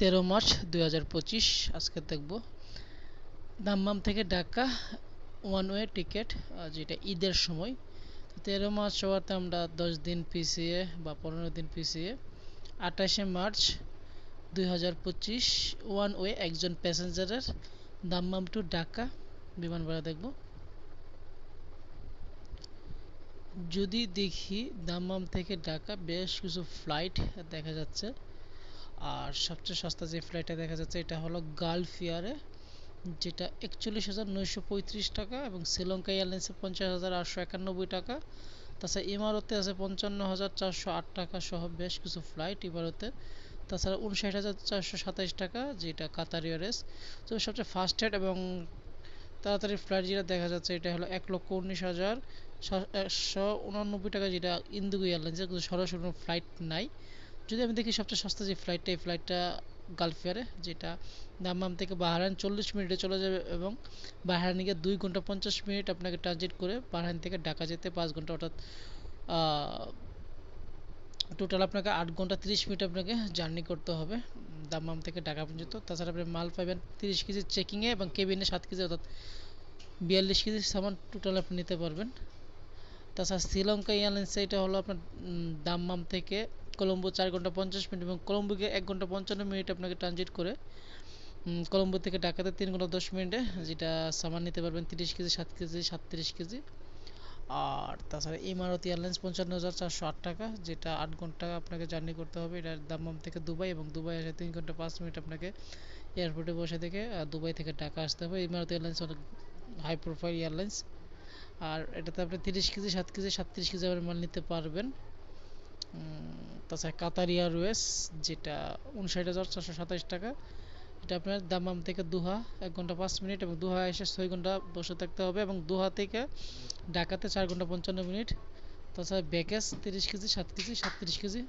তেরো মার্চ দুই হাজার পঁচিশ, আজকে দেখব। দাম্মাম থেকে ঢাকা ওয়ান ওয়ে টিকিট যেটা ঈদের সময়। তেরো মার্চ হওয়াতে আমরা দশ দিন পিছিয়ে বা পনেরো দিন পিছিয়ে আঠাশে মার্চ দুই হাজার পঁচিশ ওয়ান ওয়ে একজন প্যাসেঞ্জারের দাম্মাম টু ঢাকা বিমান ভাড়া দেখব। যদি দেখি দাম্মাম থেকে ঢাকা বেশ কিছু ফ্লাইট দেখা যাচ্ছে। আর সবচেয়ে সস্তা যে ফ্লাইটটা দেখা যাচ্ছে, এটা হলো গালফ এয়ারে যেটা একচল্লিশ হাজার নয়শো পঁয়ত্রিশ টাকা এবং শ্রীলঙ্কা এয়ারলাইন্সে পঞ্চাশ হাজার আটশো একানব্বই টাকা। তাছাড়া ইমারতে আছে পঞ্চান্ন হাজার চারশো আট টাকা সহ বেশ কিছু ফ্লাইট ইমারতে। তাছাড়া উনষাট হাজার চারশো সাতাইশ টাকা, যেটা কাতার এয়ারওয়েজ তো সবচেয়ে ফাস্ট এবং তাড়াতাড়ি ফ্লাইট যেটা দেখা যাচ্ছে, এটা হলো এক লক্ষ উনিশ হাজার একশো উনানব্বই টাকা, যেটা ইন্দুগো এয়ারলাইন্সের কিন্তু সরাসরি ফ্লাইট নাই। যদি আমি দেখি সবচেয়ে সস্তা যে ফ্লাইটটা এই ফ্লাইটটা গালফেয়ারে যেটা দাম্মাম থেকে বাহারান চল্লিশ মিনিটে চলে যাবে এবং বাহারান গিয়ে দুই ঘণ্টা পঞ্চাশ মিনিট আপনাকে ট্রানজিট করে বাহারান থেকে ঢাকা যেতে পাঁচ ঘণ্টা, অর্থাৎ টোটাল আপনাকে আট ঘণ্টা তিরিশ মিনিট আপনাকে জার্নি করতে হবে দাম্মাম থেকে ঢাকা পর্যন্ত। তাছাড়া আপনি মাল পাবেন তিরিশ কেজি চেকিংয়ে এবং কেবিনে সাত কেজি, অর্থাৎ বিয়াল্লিশ কেজি সামান টোটাল আপনি নিতে পারবেন। তাছাড়া শ্রীলঙ্কা এয়ারলাইন্স, এটা হলো আপনার দাম্মাম থেকে কলম্বো চার ঘণ্টা পঞ্চাশ মিনিট এবং কলম্বোকে এক ঘণ্টা পঞ্চান্ন মিনিট আপনাকে ট্রানজিট করে কলম্বো থেকে ঢাকাতে তিন ঘণ্টা দশ মিনিটে, যেটা সামান নিতে পারবেন তিরিশ কেজি, সাত কেজি, সাতত্রিশ কেজি। আর তাছাড়া ইমারত এয়ারলাইন্স পঞ্চান্ন হাজার চারশো আট টাকা, যেটা আট ঘণ্টা আপনাকে জার্নি করতে হবে। এটার দাম্মাম থেকে দুবাই এবং দুবাই আসে তিন ঘণ্টা পাঁচ মিনিট আপনাকে এয়ারপোর্টে বসে থেকে দুবাই থেকে ঢাকা আসতে হবে। ইমারত এয়ারলাইন্স অনেক হাই প্রোফাইল এয়ারলাইন্স। আর এটাতে আপনি তিরিশ কেজি, সাত কেজি, সাতত্রিশ কেজি মাল নিতে পারবেন। তাছাড়া কাতার এয়ারওয়েজ যেটা উনষাট হাজার ছশো সাতাশ টাকা। এটা আপনার দামাম থেকে দুহা, এক ঘণ্টা পাঁচ মিনিট এবং দুহা এসে ছয় ঘণ্টা বসে থাকতে হবে এবং দুহা থেকে ঢাকাতে চার ঘণ্টা পঞ্চান্ন মিনিট। তাছাড়া ব্যাগেজ তিরিশ কেজি, সাত কেজি, সাতত্রিশ কেজি।